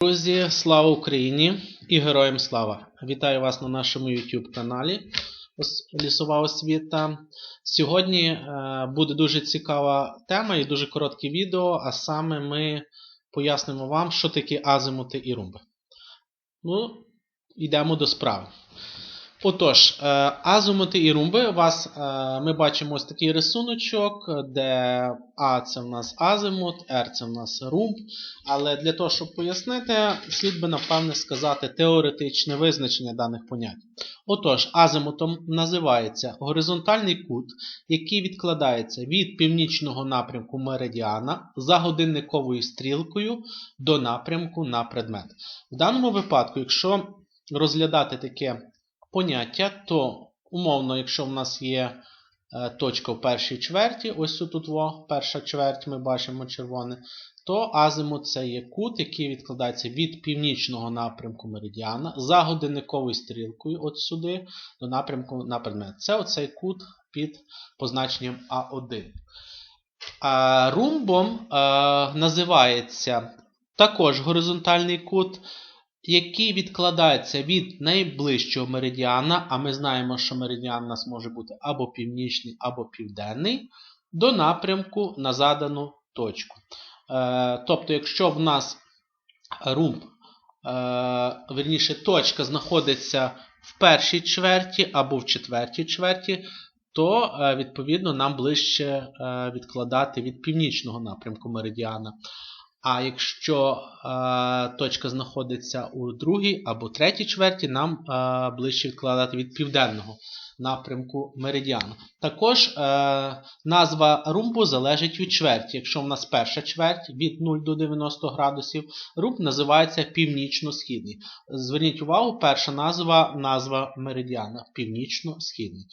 Друзі, слава Україні і героям слава! Вітаю вас на нашому YouTube каналі Лісова освіта. Сьогодні е, буде дуже цікава тема і дуже коротке відео, а саме ми пояснимо вам, що таке азимути і румби. Ну, йдемо до справи. Отож, е, азимути і румби. Вас е, ми бачимо ось такий рисуночок, де А це в нас азимут, Р це в нас румб. Але для того, щоб пояснити, слід би, напевне, сказати теоретичне визначення даних понять. Отож, азимутом називається горизонтальний кут, який відкладається від північного напрямку меридіана за годинниковою стрілкою до напрямку на предмет. В даному випадку, якщо розглядати таке поняття, то умовно, якщо в нас є е, точка в першій чверті, ось тут во, перша чверть, ми бачимо червоне, то азимут це є кут, який відкладається від північного напрямку меридіана за годинниковою стрілкою от сюди до напрямку на предмет. Це оцей кут під позначенням А1. А Румбом е, називається також горизонтальний кут який відкладається від найближчого меридіана, а ми знаємо, що меридіан у нас може бути або північний, або південний, до напрямку на задану точку. Е, тобто, якщо в нас румб, е, верніше, точка знаходиться в першій чверті або в четвертій чверті, то, е, відповідно, нам ближче відкладати від північного напрямку меридіана. А якщо е, точка знаходиться у другій або третій чверті, нам е, ближче відкладати від південного напрямку меридіану. Також е, назва румбу залежить від чверті. Якщо в нас перша чверть від 0 до 90 градусів, румб називається північно-східний. Зверніть увагу, перша назва назва меридіана північно-східний.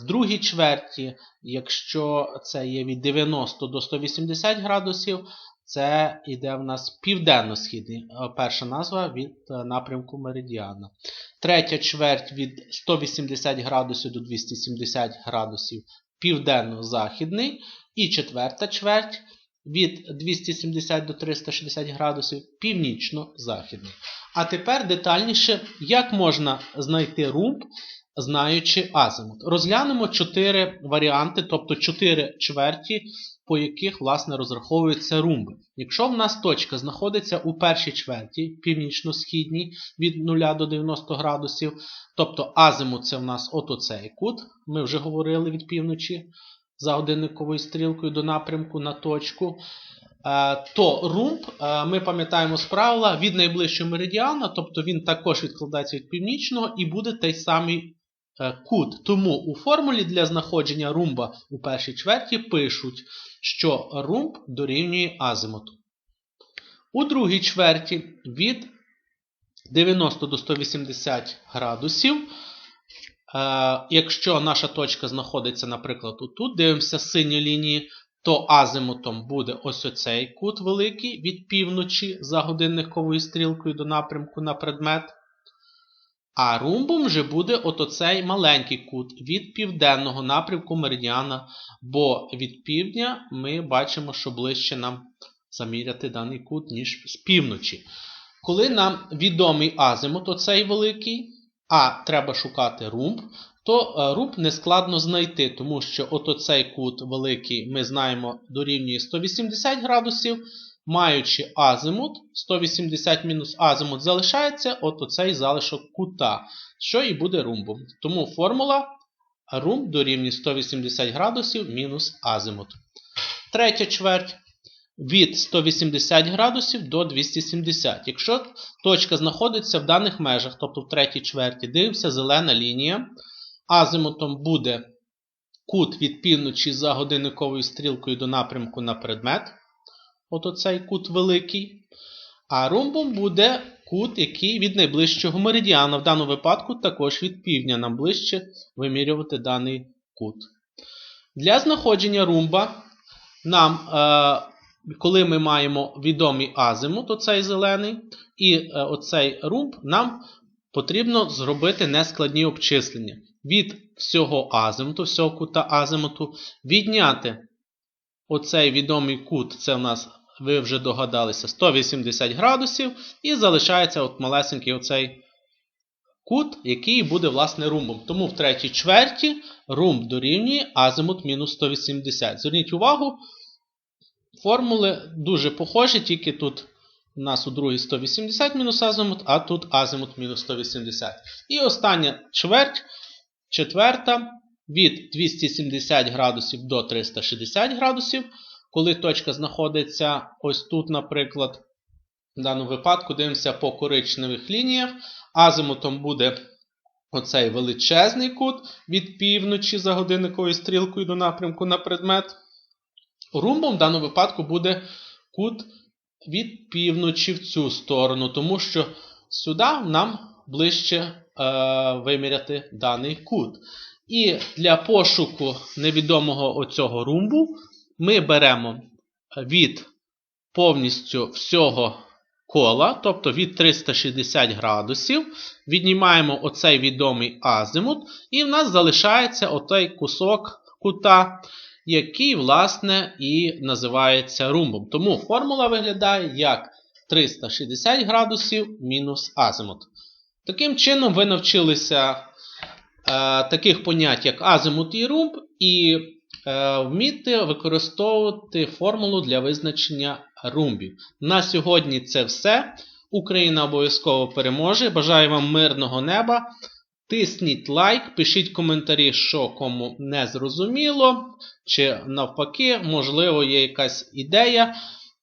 В другій чверті, якщо це є від 90 до 180 градусів, це йде в нас південно-східний. Е, перша назва від е, напрямку Меридіана. Третя чверть від 180 градусів до 270 градусів південно-західний. І четверта чверть від 270 до 360 градусів північно-західний. А тепер детальніше, як можна знайти румб, знаючи азимут. Розглянемо чотири варіанти, тобто чотири чверті по яких, власне, розраховуються румби. Якщо в нас точка знаходиться у першій чверті, північно-східній від 0 до 90 градусів, тобто азимут це в нас от оцей кут, ми вже говорили від півночі за годинниковою стрілкою до напрямку на точку. Е, то румб, е, ми пам'ятаємо з правила від найближчого меридіана, тобто він також відкладається від північного і буде той самий кут. Тому у формулі для знаходження румба у першій чверті пишуть що румб дорівнює азимуту. У другій чверті від 90 до 180 градусів. Е, якщо наша точка знаходиться, наприклад, тут, дивимося сині лінії, то азимутом буде ось оцей кут великий від півночі за годинниковою стрілкою до напрямку на предмет. А румбом вже буде от оцей маленький кут від південного напрямку меридіана, бо від півдня ми бачимо, що ближче нам заміряти даний кут, ніж з півночі. Коли нам відомий азимут, оцей великий, а треба шукати румб, то е, румб не складно знайти, тому що от оцей кут великий ми знаємо дорівнює 180 градусів. Маючи азимут, 180 мінус азимут залишається от оцей залишок кута, що і буде румбом. Тому формула румб дорівнює 180 градусів мінус азимут. Третя чверть від 180 градусів до 270. Якщо точка знаходиться в даних межах, тобто в третій чверті, дивимося зелена лінія. Азимутом буде кут від півночі за годинниковою стрілкою до напрямку на предмет от оцей кут великий. А ромбом буде кут, який від найближчого меридіана. В даному випадку також від півдня нам ближче вимірювати даний кут. Для знаходження румба нам, е, коли ми маємо відомий азимут, оцей зелений, і е, оцей румб, нам потрібно зробити нескладні обчислення. Від всього азимуту, всього кута азимуту, відняти оцей відомий кут, це у нас ви вже догадалися, 180 градусів. І залишається от малесенький оцей кут, який буде, власне, румбом. Тому в третій чверті румб дорівнює азимут мінус 180. Зверніть увагу, формули дуже похожі, тільки тут у нас у другій 180 мінус азимут, а тут азимут мінус 180. І остання чверть, четверта, від 270 градусів до 360 градусів. Коли точка знаходиться ось тут, наприклад, в даному випадку дивимося по коричневих лініях. Азимутом буде оцей величезний кут від півночі за годинниковою стрілкою до напрямку на предмет. Румбом в даному випадку буде кут від півночі в цю сторону, тому що сюди нам ближче е, виміряти даний кут. І для пошуку невідомого оцього румбу ми беремо від повністю всього кола, тобто від 360 градусів, віднімаємо оцей відомий азимут, і в нас залишається отой кусок кута, який, власне, і називається румбом. Тому формула виглядає як 360 градусів мінус азимут. Таким чином, ви навчилися е, таких понять, як азимут і румб, і е, вміти використовувати формулу для визначення румбів. На сьогодні це все. Україна обов'язково переможе. Бажаю вам мирного неба. Тисніть лайк, пишіть коментарі, що кому не зрозуміло, чи навпаки, можливо, є якась ідея.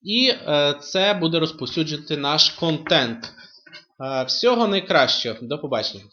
І е, це буде розповсюджувати наш контент. Е, всього найкращого. До побачення.